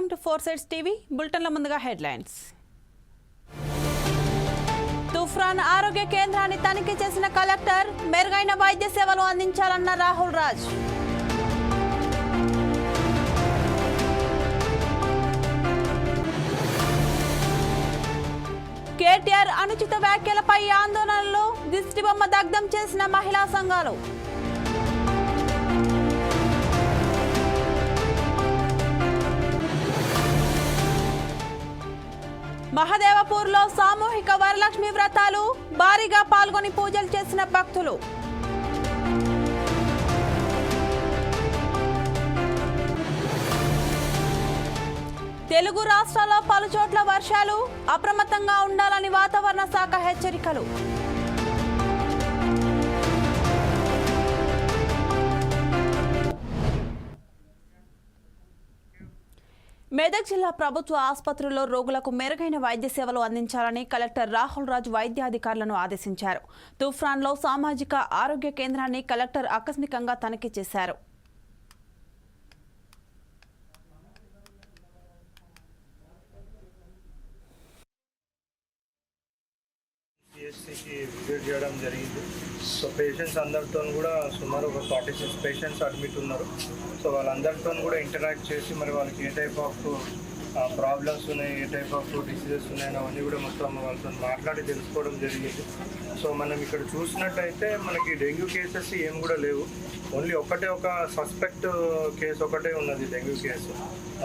Welcome to four sides TV బులెటిన్ల ముందుగా headlines. Toopran ఆరోగ్య కేంద్రాన్ని తనిఖీ చేసిన కలెక్టర్ మెరుగైన వైద్య సేవలు అందించాలన్న రాహుల్ రాజ్. కేటీఆర్ అనుచిత వ్యాఖ్యలపై ఆందోళనలు దిష్టిబొమ్మ దగ్ధం చేసిన మహిళా సంఘాలు. మహదేవపూర్లో సామూహిక వరలక్ష్మి వ్రతాలు భారీగా పాల్గొని పూజలు చేసిన భక్తులు. తెలుగు రాష్ట్రాల్లో పలుచోట్ల వర్షాలు అప్రమత్తంగా ఉండాలని వాతావరణ శాఖ హెచ్చరికలు. మెదక్ జిల్లా ప్రభుత్వ ఆసుపత్రుల్లో రోగులకు మెరుగైన వైద్య సేవలు అందించాలని కలెక్టర్ రాహుల్ రాజ్ వైద్యాధికారులను ఆదేశించారు. తుఫాన్లో సామాజిక ఆరోగ్య కేంద్రాన్ని కలెక్టర్ ఆకస్మికంగా తనిఖీ చేశారు. సిఎస్సికి విజిట్ చేయడం జరిగింది. సో పేషెంట్స్ అందరితో కూడా సుమారు ఒక ఫార్టీ సిక్స్ పేషెంట్స్ అడ్మిట్ ఉన్నారు. సో వాళ్ళందరితో కూడా ఇంటరాక్ట్ చేసి మరి వాళ్ళకి ఏ టైప్ ఆఫ్ ప్రాబ్లమ్స్ ఉన్నాయి ఏ టైప్ ఆఫ్ డిసీజెస్ ఉన్నాయని అవన్నీ కూడా మొత్తం వాళ్ళతో మాట్లాడి తెలుసుకోవడం జరిగింది. సో మనం ఇక్కడ చూసినట్టయితే మనకి డెంగ్యూ కేసెస్ ఏం కూడా లేవు. ఓన్లీ ఒకటే ఒక సస్పెక్ట్ కేసు ఒకటే ఉన్నది డెంగ్యూ కేసు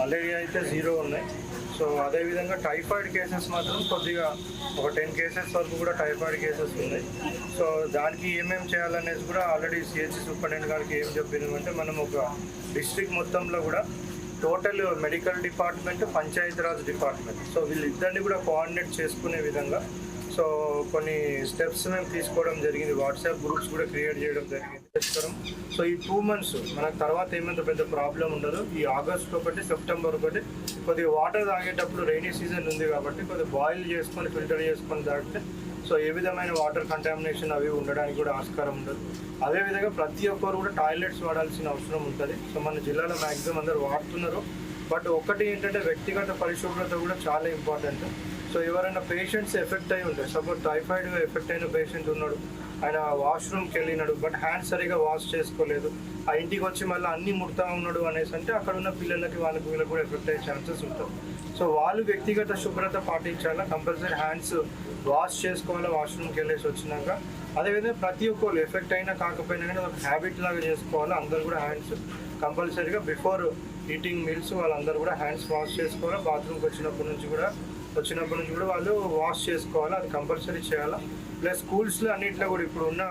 మలేరియా అయితే జీరో ఉన్నాయి. సో అదేవిధంగా టైఫాయిడ్ కేసెస్ మాత్రం కొద్దిగా ఒక టెన్ కేసెస్ వరకు కూడా టైఫాయిడ్ కేసెస్ ఉన్నాయి. సో దానికి ఏమేమి చేయాలనేది కూడా ఆల్రెడీ సిహెచ్సి సూపరింటెండెంట్ గారికి ఏం చెప్పినామంటే మనం ఒక డిస్ట్రిక్ట్ మొత్తంలో కూడా total medical department Panchayati Raj department. So వీళ్ళిద్దరిని కూడా కోఆర్డినేట్ చేసుకునే విధంగా సో కొన్ని స్టెప్స్ మేము తీసుకోవడం జరిగింది. వాట్సాప్ గ్రూప్స్ కూడా క్రియేట్ చేయడం జరిగింది. చేస్తాం సో ఈ టూ మంత్స్ మనకు తర్వాత ఏమంత పెద్ద ప్రాబ్లం ఉండదు. ఈ ఆగస్ట్ ఒకటి సెప్టెంబర్ ఒకటి కొద్దిగా వాటర్ తాగేటప్పుడు రైనీ సీజన్ ఉంది కాబట్టి కొద్దిగా బాయిల్ చేసుకొని ఫిల్టర్ చేసుకొని తాగితే సో ఏ విధమైన వాటర్ కంటామినేషన్ అవి ఉండడానికి కూడా ఆస్కారం ఉండదు. అదేవిధంగా ప్రతి ఒక్కరు కూడా టాయిలెట్స్ వాడాల్సిన అవసరం ఉంటుంది. సో మన జిల్లాలో మ్యాక్సిమం అందరూ వాడుతున్నారు. బట్ ఒకటి ఏంటంటే వ్యక్తిగత పరిశుభ్రత కూడా చాలా ఇంపార్టెంట్ సో ఎవరైనా పేషెంట్స్ ఎఫెక్ట్ అయి ఉంటాయి సపోజ్ టైఫాయిడ్ ఎఫెక్ట్ అయిన పేషెంట్ ఉన్నాడు. ఆయన వాష్రూమ్కి వెళ్ళినాడు బట్ హ్యాండ్స్ సరిగా వాష్ చేసుకోలేదు. ఆ ఇంటికి వచ్చి మళ్ళీ అన్ని ముడతా ఉన్నాడు అనేసి అంటే అక్కడ ఉన్న పిల్లలకి వాళ్ళకి వీళ్ళకి కూడా ఎఫెక్ట్ అయ్యే ఛాన్సెస్ ఉంటుంది సో వాళ్ళు వ్యక్తిగత శుభ్రత పాటించాలా? కంపల్సరీ హ్యాండ్స్ వాష్ చేసుకోవాలి? వాష్రూమ్కి వెళ్ళేసి వచ్చినాక? అదేవిధంగా ప్రతి ఒక్కరు ఎఫెక్ట్ అయినా కాకపోయినా కానీ ఒక హ్యాబిట్ లాగా చేసుకోవాలి? అందరు కూడా హ్యాండ్స్ కంపల్సరీగా బిఫోర్ ఈటింగ్ మీల్స్ వాళ్ళందరూ కూడా హ్యాండ్స్ వాష్ చేసుకోవాలి? బాత్రూమ్కి వచ్చినప్పటి నుంచి కూడా వచ్చినప్పటి నుంచి కూడా వాళ్ళు వాష్ చేసుకోవాలి? అది కంపల్సరీ చేయాలి? ప్లస్ స్కూల్స్లో అన్నింటిలో కూడా ఇప్పుడు ఉన్న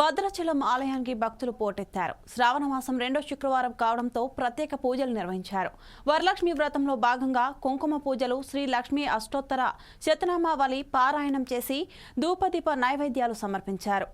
భద్రాచలం ఆలయానికి భక్తులు పోటెత్తారు. శ్రావణ మాసం రెండో శుక్రవారం కావడంతో ప్రత్యేక పూజలు నిర్వహించారు. వరలక్ష్మి వ్రతంలో భాగంగా కుంకుమ పూజలు శ్రీ లక్ష్మీ అష్టోత్తర శతనామావళి పారాయణం చేసి ధూపదీప నైవేద్యాలు సమర్పించారు.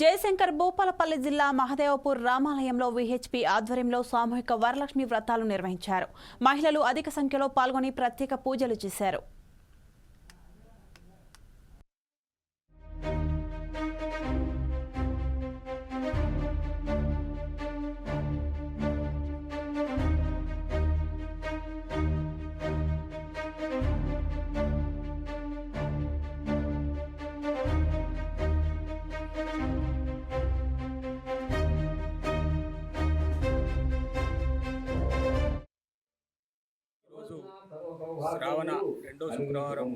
జయశంకర్ భూపాలపల్లి జిల్లా మహదేవపూర్ రామాలయంలో విహెచ్పి ఆధ్వర్యంలో సామూహిక వరలక్ష్మి వ్రతాలు నిర్వహించారు. మహిళలు అధిక సంఖ్యలో పాల్గొని ప్రత్యేక పూజలు చేశారు. శ్రావణ రెండో శుక్రవారం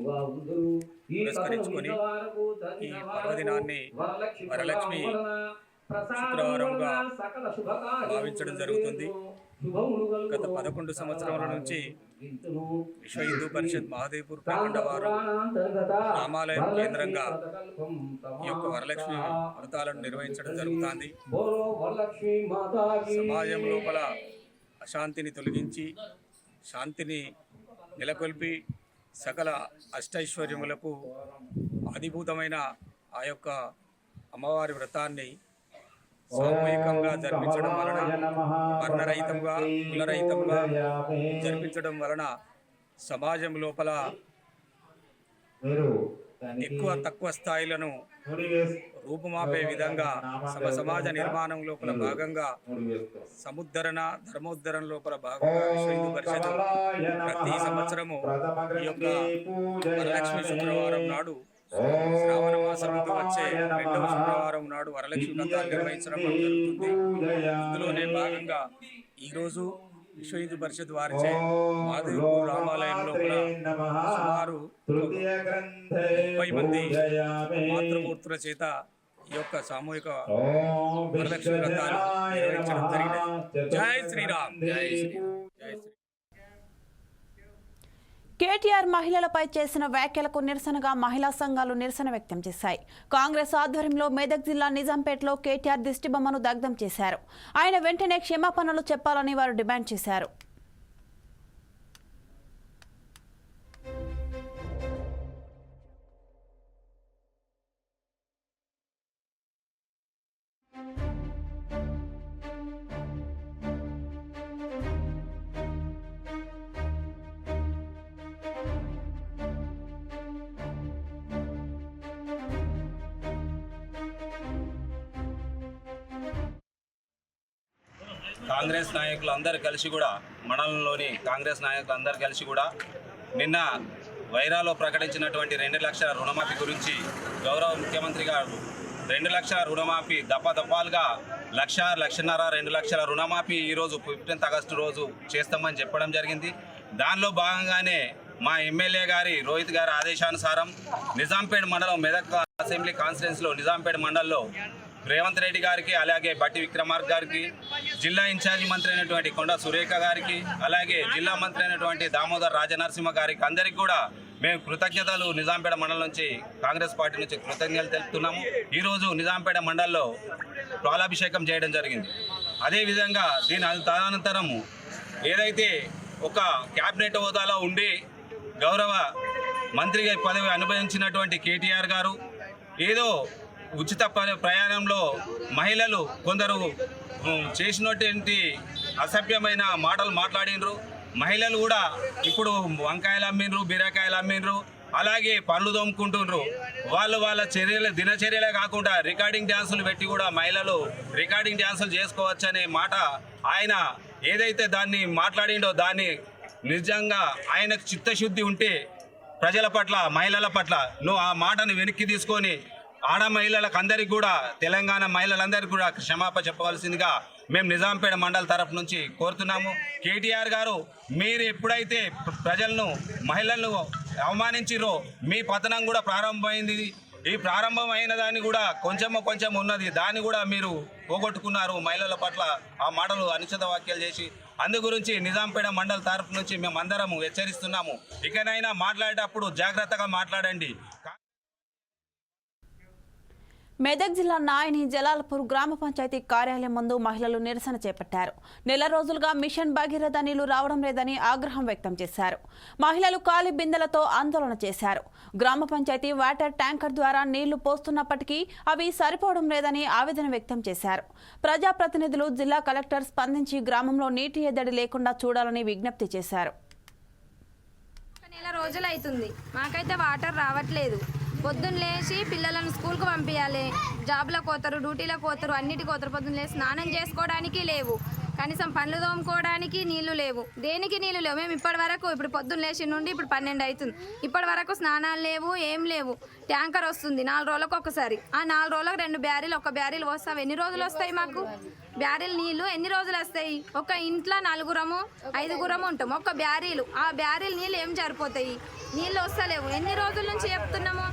పురస్కరించుకొని ఈ పర్వదినాన్ని వరలక్ష్మి శుక్రవారంగా భావించడం జరుగుతుంది. గత పదకొండు సంవత్సరాల నుంచి విశ్వ హిందూ పరిషత్ మహాదేవ్పూర్ ప్రఖండ వారు రామాలయం కేంద్రంగా ఈ యొక్క వరలక్ష్మి వ్రతాలను నిర్వహించడం జరుగుతుంది. సమాజం లోపల అశాంతిని తొలగించి శాంతిని నెలకొల్పి సకల అష్టైశ్వర్యములకు ఆదిభూతమైన ఆ యొక్క అమ్మవారి వ్రతాన్ని సామూహికంగా జరిపించడం వలన వర్ణరహితంగా కులరహితంగా జరిపించడం వలన సమాజం లోపల ఎక్కువ తక్కువ స్థాయిలను రూపుమాపే విధంగా సమ సమాజ నిర్మాణం లోపల భాగంగా సముద్ధరణ ధర్మోద్ధరణ లోపల భాగంగా విశ్వ హిందూ పరిషత్ ప్రతి సంవత్సరము ఈ యొక్క వరలక్ష్మి శుక్రవారం నాడు శ్రావణ మాసం ముందు వచ్చే రెండవ శుక్రవారం నాడు వరలక్ష్మి వ్రతాలు నిర్వహించడం జరుగుతుంది. ఇందులోనే భాగంగా ఈ రోజు విశ్వ హిందూ పరిషత్ వారిచే మాధవపూర్ రామాలయం లోపల సుమారు ముప్పై మంది మాతృమూర్తుల చేత ఈ యొక్క సామూహిక వరలక్ష్మి వ్రతాలు నిర్వహించడం జరిగినది జై శ్రీరామ్. జై శ్రీరామ్. జై శ్రీ కేటీఆర్ మహిళలపై చేసిన వ్యాఖ్యలకు నిరసనగా మహిళా సంఘాలు నిరసన వ్యక్తం చేశాయి. కాంగ్రెస్ ఆధ్వర్యంలో మెదక్ జిల్లా నిజాంపేటలో కేటీఆర్ దిష్టిబొమ్మను దగ్ధం చేశారు. ఆయన వెంటనే క్షమాపణలు చెప్పాలని వారు డిమాండ్ చేశారు. కాంగ్రెస్ నాయకులు అందరు కలిసి కూడా మండలంలోని కాంగ్రెస్ నాయకులు అందరు కలిసి కూడా నిన్న వైరాలో ప్రకటించినటువంటి రెండు లక్షల రుణమాఫీ గురించి గౌరవ ముఖ్యమంత్రి గారు రెండు లక్షల రుణమాఫీ దఫాదఫాలుగా లక్ష లక్షన్నర రెండు లక్షల రుణమాఫీ ఈరోజు ఫిఫ్టీన్త్ ఆగస్టు రోజు చేస్తామని చెప్పడం జరిగింది. దానిలో భాగంగానే మా ఎమ్మెల్యే గారి రోహిత్ గారి ఆదేశానుసారం నిజాంపేట మండలం మెదక్ అసెంబ్లీ కాన్స్టిట్యున్సీలో నిజాంపేట మండలంలో రేవంత్ రెడ్డి గారికి అలాగే బట్టి విక్రమార్క గారికి జిల్లా ఇన్ఛార్జి మంత్రి అయినటువంటి కొండ సురేఖ గారికి అలాగే జిల్లా మంత్రి అయినటువంటి దామోదర్ రాజనరసింహ గారికి అందరికీ కూడా మేము కృతజ్ఞతలు. నిజాంపేట మండలం నుంచి కాంగ్రెస్ పార్టీ నుంచి కృతజ్ఞతలు తెలుపుతున్నాము. ఈరోజు నిజాంపేట మండలంలో పాలాభిషేకం చేయడం జరిగింది. అదేవిధంగా దీని తదనంతరము ఏదైతే ఒక క్యాబినెట్ హోదాలో ఉండి గౌరవ మంత్రిగా పదవి అనుభవించినటువంటి కేటీఆర్ గారు ఏదో ఉచిత ప్రయాణంలో మహిళలు కొందరు చేసినటువంటి అసభ్యమైన మాటలు మాట్లాడినరు. మహిళలు కూడా ఇప్పుడు వంకాయలు అమ్మిండ్రు బీరకాయలు అమ్మినరు అలాగే పనులు తోముకుంటుండ్రు. వాళ్ళు వాళ్ళ చర్యలు దినచర్యలే కాకుండా రికార్డింగ్ డ్యాన్సులు పెట్టి కూడా మహిళలు రికార్డింగ్ డ్యాన్సులు చేసుకోవచ్చనే మాట ఆయన ఏదైతే దాన్ని మాట్లాడిండో దాన్ని నిజంగా ఆయనకు చిత్తశుద్ధి ఉంటే ప్రజల పట్ల మహిళల పట్ల నువ్వు ఆ మాటను వెనక్కి తీసుకొని ఆడ మహిళలకు అందరికీ కూడా తెలంగాణ మహిళలందరికీ కూడా క్షమాపణ చెప్పవలసిందిగా మేము నిజాంపేట మండల తరఫు నుంచి కోరుతున్నాము. కేటీఆర్ గారు మీరు ఎప్పుడైతే ప్రజలను మహిళలను అవమానించిరో మీ పతనం కూడా ప్రారంభమైంది. ఈ ప్రారంభం అయిన దాన్ని కూడా కొంచెం కొంచెం ఉన్నది. దాన్ని కూడా మీరు పోగొట్టుకున్నారు మహిళల పట్ల ఆ మాటలు అనుచిత వ్యాఖ్యలు చేసి. అందు గురించి నిజాంపేట మండల తరఫు నుంచి మేము అందరము హెచ్చరిస్తున్నాము. ఇకనైనా మాట్లాడేటప్పుడు జాగ్రత్తగా మాట్లాడండి. మెదక్ జిల్లా నాయని జలాల్పూర్ గ్రామ పంచాయతీ కార్యాలయం ముందు మహిళలు నిరసన చేపట్టారు. నెల రోజులుగా మిషన్ భగీరథ నీళ్ళు రావడం లేదని ఆగ్రహం వ్యక్తం చేశారు. మహిళలు కాలి బిందెలతో ఆందోళన చేశారు. గ్రామ పంచాయతీ వాటర్ ట్యాంకర్ ద్వారా నీళ్ళు పోస్తున్నప్పటికీ అవి సరిపోవడం లేదని ఆవేదన వ్యక్తం చేశారు. ప్రజాప్రతినిధులు జిల్లా కలెక్టర్ స్పందించి గ్రామంలో నీటి ఎద్దడి లేకుండా చూడాలని విజ్ఞప్తి చేశారు. నెల రోజులైతుంది. మాకైతే వాటర్ రావట్లేదు. పొద్దున్న లేచి పిల్లలను స్కూల్కి పంపించాలి జాబ్లకు పోతారు డ్యూటీలకు పోతారు అన్నిటికి పోతారు. పొద్దున్న లేచి స్నానం చేసుకోవడానికి లేవు. కనీసం పనులు తోముకోవడానికి నీళ్ళు లేవు. దేనికి నీళ్ళు లేవు? మేము ఇప్పటి వరకు ఇప్పుడు పొద్దున్న లేచి నుండి ఇప్పుడు పన్నెండు అవుతుంది ఇప్పటి వరకు స్నానాలు లేవు ఏం లేవు. ట్యాంకర్ వస్తుంది నాలుగు రోజులకు ఒకసారి. ఆ నాలుగు రోజులకు రెండు బ్యారీలు ఒక బ్యారీలు వస్తావు ఎన్ని రోజులు వస్తాయి మాకు? బ్యారీలు నీళ్ళు ఎన్ని రోజులు వస్తాయి? ఒక ఇంట్లో నలుగురము ఐదుగురము ఉంటాం. ఒక బ్యారీలు. ఆ బ్యారీలు నీళ్ళు ఏం సరిపోతాయి నీళ్ళు వస్తలేవు. ఎన్ని రోజుల నుంచి చెప్తున్నాము?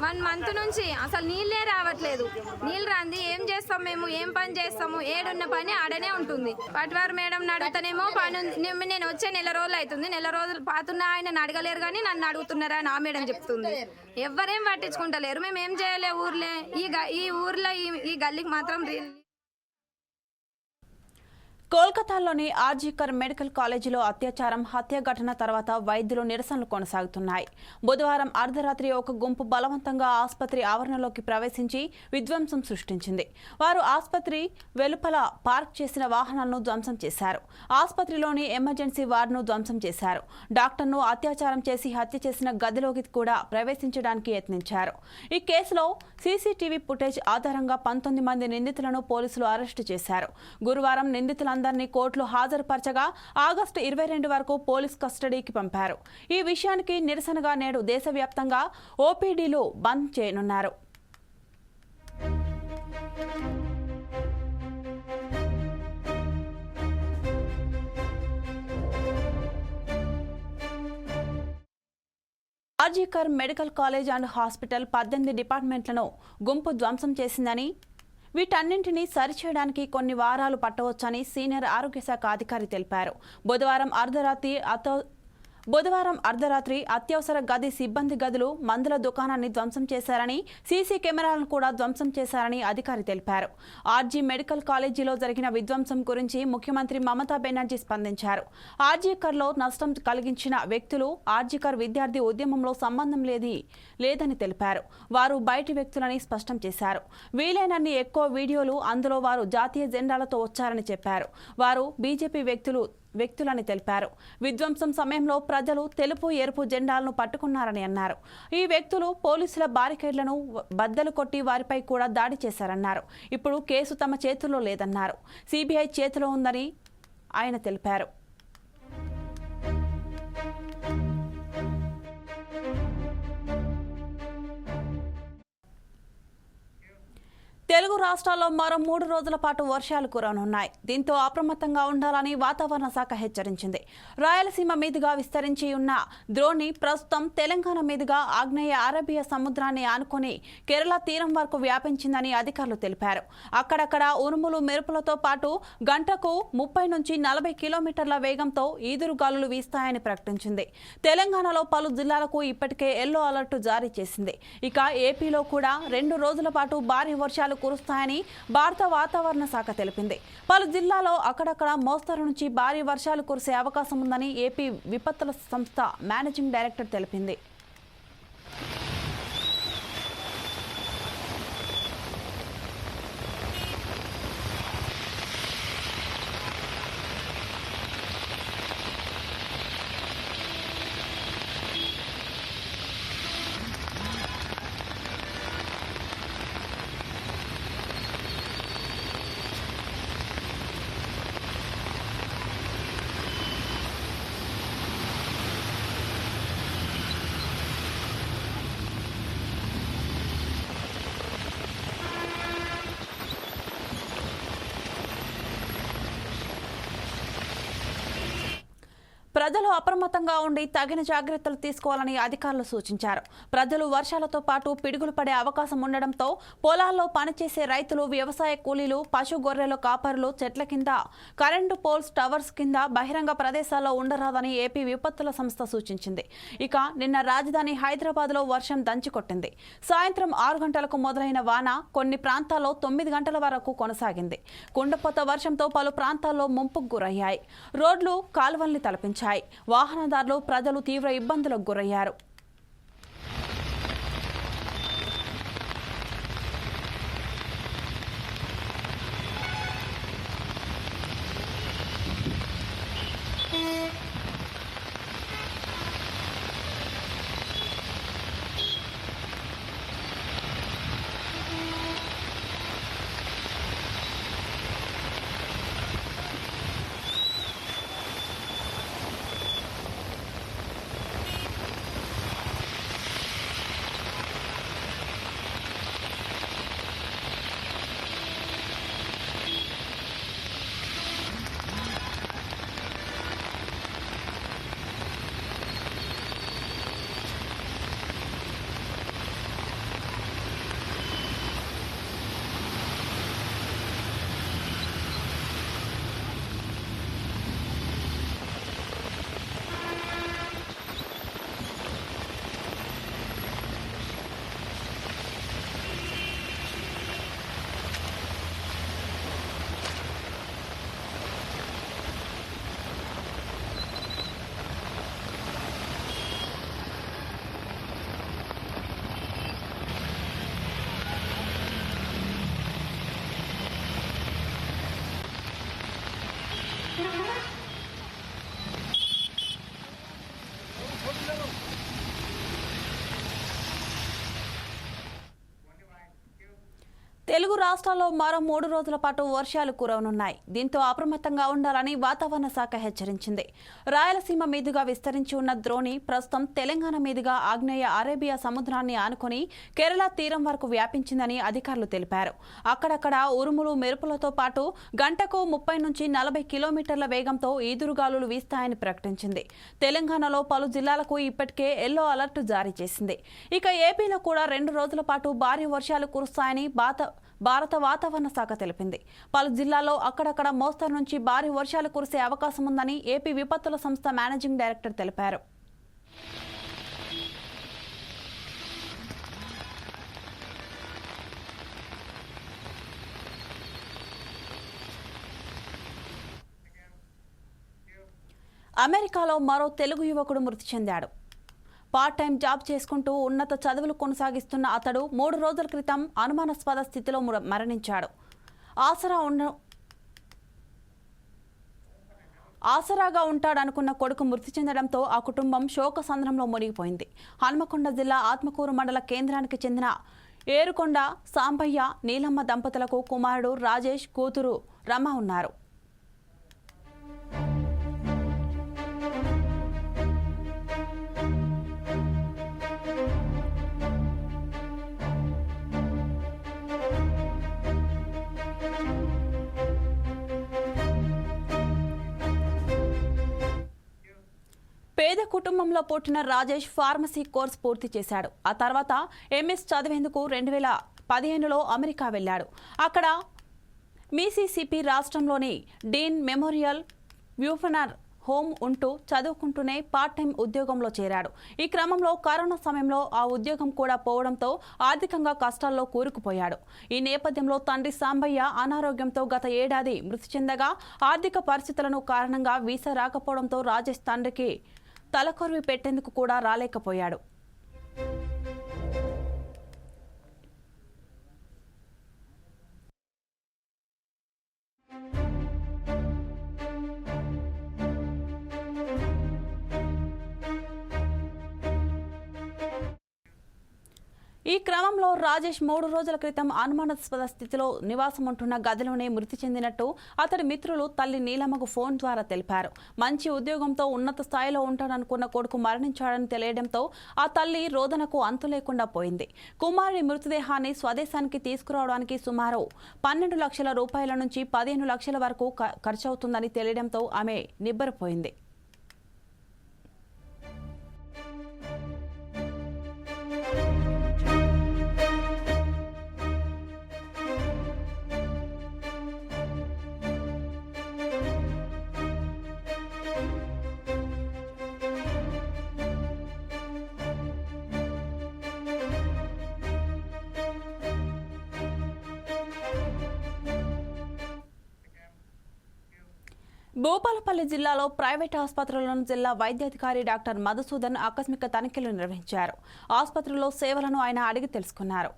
వన్ మంత్ నుంచి అసలు నీళ్ళే రావట్లేదు. నీళ్ళు రాంది ఏం చేస్తాం మేము ఏం పని చేస్తాము ఏడున్న పని ఆడనే ఉంటుంది. పట్వారు మేడం అడుగుతానేమో పని ఉంది. నేను- నేను వచ్చే నెల రోజులు అవుతుంది. నెల రోజులు పాతున్న ఆయన అడగలేరు కానీ నన్ను అడుగుతున్నారా నా మేడం చెప్తుంది. ఎవ్వరేం పట్టించుకుంటలేరు. మేము ఏం చేయలే ఊర్లే. ఈ గ- ఈ ఊర్లో ఈ- ఈ గల్లీకి మాత్రం కోల్కతాలోని ఆర్జీకర్ మెడికల్ కాలేజీలో అత్యాచారం హత్య ఘటన తర్వాత వైద్యులు నిరసనలు కొనసాగుతున్నాయి. బుధవారం అర్ధరాత్రి ఒక గుంపు బలవంతంగా ఆసుపత్రి ఆవరణలోకి ప్రవేశించి విధ్వంసం సృష్టించింది. వారు ఆసుపత్రి వెలుపల పార్క్ చేసిన వాహనాలను ధ్వంసం చేశారు. ఆసుపత్రిలోని ఎమర్జెన్సీ వార్డును ధ్వంసం చేశారు. డాక్టర్ను అత్యాచారం చేసి హత్య చేసిన గదిలోకి కూడా ప్రవేశించడానికి యత్నించారు. ఈ కేసులో సీసీటీవీ ఫుటేజ్ ఆధారంగా పంతొమ్మిది మంది నిందితులను పోలీసులు అరెస్టు చేశారు. గురువారం నిందితులందరినీ కోర్టులో హాజరుపరచగా ఆగస్టు ఇరవై రెండు వరకు పోలీస్ కస్టడీకి పంపారు. ఈ విషయానికి నిరసనగా నేడు దేశవ్యాప్తంగా ఓపీడీలు బంద్ చేయనున్నారు. RG Kar medical college and hospital పద్దెనిమిది డిపార్ట్మెంట్లను గుంపు ధ్వంసం చేసిందని వీటన్నింటినీ సరిచేయడానికి కొన్ని వారాలు పట్టవచ్చని సీనియర్ ఆరోగ్య శాఖ అధికారి తెలిపారు. బుధవారం అర్ధరాత్రి అతో బుధవారం అర్ధరాత్రి అత్యవసర గది సిబ్బంది గదులు మందుల దుకాణాన్ని ధ్వంసం చేశారని సీసీ కెమెరాలను కూడా ధ్వంసం చేశారని అధికారి తెలిపారు. ఆర్జీ మెడికల్ కాలేజీలో జరిగిన విధ్వంసం గురించి ముఖ్యమంత్రి మమతా బెనర్జీ స్పందించారు. ఆర్జీకర్లో నష్టం కలిగించిన వ్యక్తులు ఆర్జీకర్ విద్యార్థి ఉద్యమంలో సంబంధం లేది లేదని తెలిపారు. వారు బయటి వ్యక్తులని స్పష్టం చేశారు. వీలైనన్ని ఎక్కువ వీడియోలు అందులో వారు జాతీయ జెండాలతో వచ్చారని చెప్పారు. వారు బీజేపీ వ్యక్తులు వ్యక్తులని తెలిపారు. విధ్వంసం సమయంలో ప్రజలు తెలుపు ఎరుపు జెండాలను పట్టుకున్నారని అన్నారు. ఈ వ్యక్తులు పోలీసుల బారికేడ్లను బద్దలు కొట్టి వారిపై కూడా దాడి చేశారన్నారు. ఇప్పుడు కేసు తమ చేతుల్లో లేదన్నారు. సిబిఐ చేతిలో ఉందని ఆయన తెలిపారు. తెలుగు రాష్ట్రాల్లో మరో మూడు రోజుల పాటు వర్షాలు కురవనున్నాయి దీంతో అప్రమత్తంగా ఉండాలని వాతావరణ శాఖ హెచ్చరించింది. రాయలసీమ మీదుగా విస్తరించి ఉన్న ద్రోణి ప్రస్తుతం తెలంగాణ మీదుగా ఆగ్నేయ అరేబియా సముద్రాన్ని ఆనుకొని కేరళ తీరం వరకు వ్యాపించిందని అధికారులు తెలిపారు. అక్కడక్కడ ఉరుములు మెరుపులతో పాటు గంటకు ముప్పై నుంచి నలభై కిలోమీటర్ల వేగంతో ఈదురుగాలులు వీస్తాయని ప్రకటించింది. తెలంగాణలో పలు జిల్లాలకు ఇప్పటికే ఎల్లో అలర్ట్ జారీ చేసింది. ఇక ఏపీలో కూడా రెండు రోజుల పాటు భారీ వర్షాలు కురుస్తాయని భారత వాతావరణ శాఖ తెలిపింది. పలు జిల్లాలో అక్కడక్కడ మోస్తరు నుంచి భారీ వర్షాలు కురిసే అవకాశం ఉందని ఏపీ విపత్తుల సంస్థ మేనేజింగ్ డైరెక్టర్ తెలిపింది. ప్రజలు అప్రమత్తంగా ఉండి తగిన జాగ్రత్తలు తీసుకోవాలని అధికారులు సూచించారు. ప్రజలు వర్షాలతో పాటు పిడుగులు పడే అవకాశం ఉండడంతో పొలాల్లో పనిచేసే రైతులు వ్యవసాయ కూలీలు పశు గొర్రెల కాపరులు చెట్ల కింద కరెంటు పోల్స్ టవర్స్ కింద బహిరంగ ప్రదేశాల్లో ఉండరాదని ఏపీ విపత్తుల సంస్థ సూచించింది. ఇక నిన్న రాజధాని హైదరాబాద్లో వర్షం దంచికొట్టింది సాయంత్రం ఆరు గంటలకు మొదలైన వాన కొన్ని ప్రాంతాల్లో తొమ్మిది గంటల వరకు కొనసాగింది. కుండపోత వర్షంతో పలు ప్రాంతాల్లో ముంపుకు గురయ్యాయి. రోడ్లు కాలువల్ని తలపించాయి. వాహనదారులు ప్రజలు తీవ్ర ఇబ్బందులకు గురయ్యారు. తెలుగు రాష్ట్రాల్లో మరో మూడు రోజుల పాటు వర్షాలు కురవనున్నాయి. దీంతో అప్రమత్తంగా ఉండాలని వాతావరణ శాఖ హెచ్చరించింది. రాయలసీమ మీదుగా విస్తరించి ఉన్న ద్రోణి ప్రస్తుతం తెలంగాణ మీదుగా ఆగ్నేయ అరేబియా సముద్రాన్ని ఆనుకొని కేరళ తీరం వరకు వ్యాపించిందని అధికారులు తెలిపారు. అక్కడక్కడ ఉరుములు మెరుపులతో పాటు గంటకు ముప్పై నుంచి నలభై కిలోమీటర్ల వేగంతో ఈదురుగాలులు వీస్తాయని ప్రకటించింది. తెలంగాణలో పలు జిల్లాలకు ఇప్పటికే ఎల్లో అలర్ట్ జారీ చేసింది. ఇక ఏపీలో కూడా రెండు రోజుల పాటు భారీ వర్షాలు కురుస్తాయని బాత భారత వాతావరణ శాఖ తెలిపింది. పలు జిల్లాల్లో అక్కడక్కడ మోస్తరు నుంచి భారీ వర్షాలు కురిసే అవకాశం ఉందని ఏపీ విపత్తుల సంస్థ మేనేజింగ్ డైరెక్టర్ తెలిపారు. అమెరికాలో మరో తెలుగు యువకుడు మృతి చెందాడు. పార్ట్ టైం జాబ్ చేసుకుంటూ ఉన్నత చదువులు కొనసాగిస్తున్న అతడు మూడు రోజుల క్రితం అనుమానాస్పద స్థితిలో మరణించాడు. ఆసరా ఉన్న ఆసరాగా ఉంటాడనుకున్న కొడుకు మృతి చెందడంతో ఆ కుటుంబం శోక సంద్రంలో మునిగిపోయింది. హనుమకొండ జిల్లా ఆత్మకూరు మండల కేంద్రానికి చెందిన ఏరుకొండ సాంబయ్య నీలమ్మ దంపతులకు కుమారుడు రాజేష్ కూతురు రమ ఉన్నారు. పేద కుటుంబంలో పుట్టిన రాజేష్ ఫార్మసీ కోర్స్ పూర్తి చేశాడు. ఆ తర్వాత ఎంఎస్ చదివేందుకు రెండు వేల పదిహేనులో అమెరికా వెళ్ళాడు. అక్కడ మిసిసిపి రాష్ట్రంలోని డీన్ మెమోరియల్ వ్యూఫనర్ హోమ్ ఉంటూ చదువుకుంటూనే పార్ట్ టైం ఉద్యోగంలో చేరాడు. ఈ క్రమంలో కరోనా సమయంలో ఆ ఉద్యోగం కూడా పోవడంతో ఆర్థికంగా కష్టాల్లో కూరుకుపోయాడు. ఈ నేపథ్యంలో తండ్రి సాంబయ్య అనారోగ్యంతో గత ఏడాది మృతి చెందగా ఆర్థిక పరిస్థితులను కారణంగా వీసా రాకపోవడంతో రాజేష్ తండ్రికి తలకొరివి పెట్టేందుకు కూడా రాలేకపోయాడు. ఈ క్రమంలో రాజేష్ మూడు రోజుల క్రితం అనుమానాస్పద స్థితిలో నివాసం ఉంటున్న గదిలోనే మృతి చెందినట్టు అతడి మిత్రులు తల్లి నీలమ్మకు ఫోన్ ద్వారా తెలిపారు. మంచి ఉద్యోగంతో ఉన్నత స్థాయిలో ఉంటాడనుకున్న కొడుకు మరణించాడని తెలియడంతో ఆ తల్లి రోదనకు అంతు లేకుండా పోయింది. కుమారుడి మృతదేహాన్ని స్వదేశానికి తీసుకురావడానికి సుమారు పన్నెండు లక్షల రూపాయల నుంచి పదిహేను లక్షల వరకు ఖర్చవుతుందని తెలియడంతో ఆమె నిబ్బరపోయింది. భూపాలపల్లి జిల్లాలో ప్రైవేట్ ఆసుపత్రులను జిల్లా వైద్యాధికారి డాక్టర్ మధుసూదన్ ఆకస్మిక తనిఖీలు నిర్వహించారు. ఆసుపత్రిలో సేవలను ఆయన అడిగి తెలుసుకున్నారు.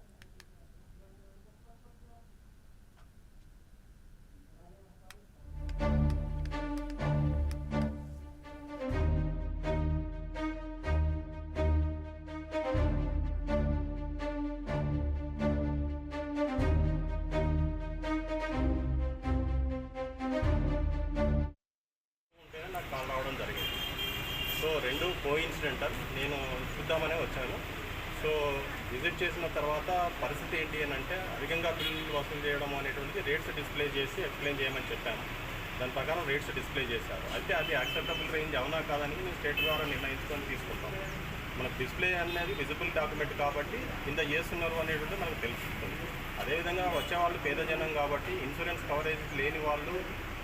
రెండు కో ఇన్సిడెంటల్ నేను చూద్దామనే వచ్చాను. సో విజిట్ చేసిన తర్వాత పరిస్థితి ఏంటి అని అంటే అధికంగా బిల్లులు వసూలు చేయడం అనేటువంటిది రేట్స్ డిస్ప్లే చేసి ఎక్స్ప్లెయిన్ చేయమని చెప్పాను. దాని ప్రకారం రేట్స్ డిస్ప్లే చేశారు. అయితే అది యాక్సెప్టబుల్ రేంజ్ అవునా కాదని మేము స్టేట్ ద్వారా నిర్ణయించుకొని తీసుకుంటాం. మనకు డిస్ప్లే అనేది విజిబుల్ డాక్యుమెంట్ కాబట్టి కింద చేస్తున్నారు అనేటువంటి మనకు తెలుస్తుంది. అదేవిధంగా వచ్చేవాళ్ళు పేద జనం కాబట్టి ఇన్సూరెన్స్ కవరేజ్ లేని వాళ్ళు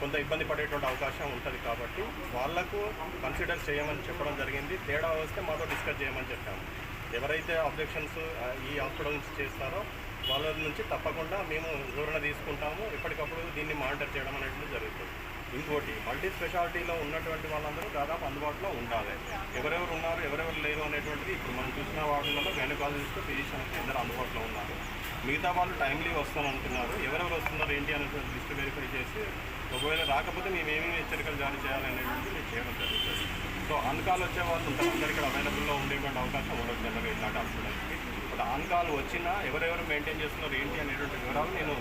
కొంత ఇబ్బంది పడేటువంటి అవకాశం ఉంటుంది కాబట్టి వాళ్ళకు కన్సిడర్ చేయమని చెప్పడం జరిగింది. తేడా వస్తే మాతో డిస్కస్ చేయమని చెప్పాము. ఎవరైతే అబ్జెక్షన్స్ ఈ హాస్పిటల్ నుంచి చేస్తారో వాళ్ళ నుంచి తప్పకుండా మేము వివరణ తీసుకుంటాము. ఎప్పటికప్పుడు దీన్ని మానిటర్ చేయడం అనేది జరుగుతుంది. ఇంకోటి మల్టీ స్పెషాలిటీలో ఉన్నటువంటి వాళ్ళందరూ దాదాపు అందుబాటులో ఉండాలి. ఎవరెవరు ఉన్నారు ఎవరెవరు లేరు అనేటువంటిది ఇప్పుడు మనం చూసిన వాటిలో గైనకాలజిస్ట్ ఫిజిషియన్స్ అందరూ అందుబాటులో ఉన్నారు. మిగతా వాళ్ళు టైమ్లీ వస్తాను అంటున్నారు ఎవరెవరు వస్తున్నారు ఏంటి అనేటువంటి లిస్ట్ వెరిఫై చేసి ఒకవేళ రాకపోతే మేము ఏమేమి హెచ్చరికలు జారీ చేయాలనేటువంటిది మేము చేయడం జరుగుతుంది. సో అన్కాల్ వచ్చే వాళ్ళు ఉంటారు ఇక్కడ అవైలబుల్లో ఉండేటువంటి అవకాశం ఉండదు జనరల్గా ఇట్లాంటి హాస్పిటల్స్కి బట్ అన్కాల్ వచ్చినా ఎవరెవరు మెయింటైన్ చేస్తున్నారు ఏంటి అనేటువంటి వివరాలు నేను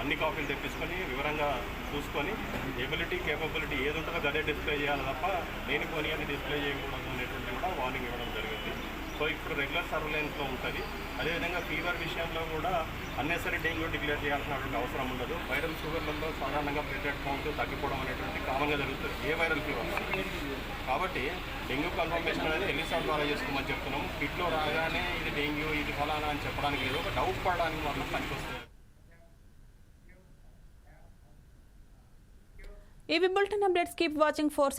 అన్ని కాపీలు తెప్పించుకొని వివరంగా చూసుకొని ఎబిలిటీ కేపబిలిటీ ఏది ఉంటుందో అదే డిస్ప్లే చేయాలి తప్ప నేను కొని అని డిస్ప్లే చేయకూడదు అనేటువంటి కూడా వార్నింగ్ ఇవ్వడం జరిగింది. సో ఇప్పుడు రెగ్యులర్ సర్వేలెన్స్లో ఉంటుంది. అదేవిధంగా ఫీవర్ విషయంలో కూడా అన్నెసరీ డెంగ్యూ డిక్లేర్ చేయాల్సినటువంటి అవసరం ఉండదు. వైరల్ షుగర్లలో సాధారణంగా ప్లేటెడ్ కౌంట్ తగ్గిపోవడం అనేటువంటి కామన్గా జరుగుతుంది. ఏ వైరల్ ఫీవర్ కాబట్టి డెంగ్యూ కన్ఫర్మేషన్ అనేది ఎన్నిసార్లు ద్వారా చేసుకోమని చెప్తున్నాం. కిట్లో రాగానే ఇది డెంగ్యూ ఇది ఫలానా అని చెప్పడానికి లేదు. ఒక డౌట్ పడడానికి మాత్రం పనికొస్తుంది. ఇవి bulletin updates keep watching fours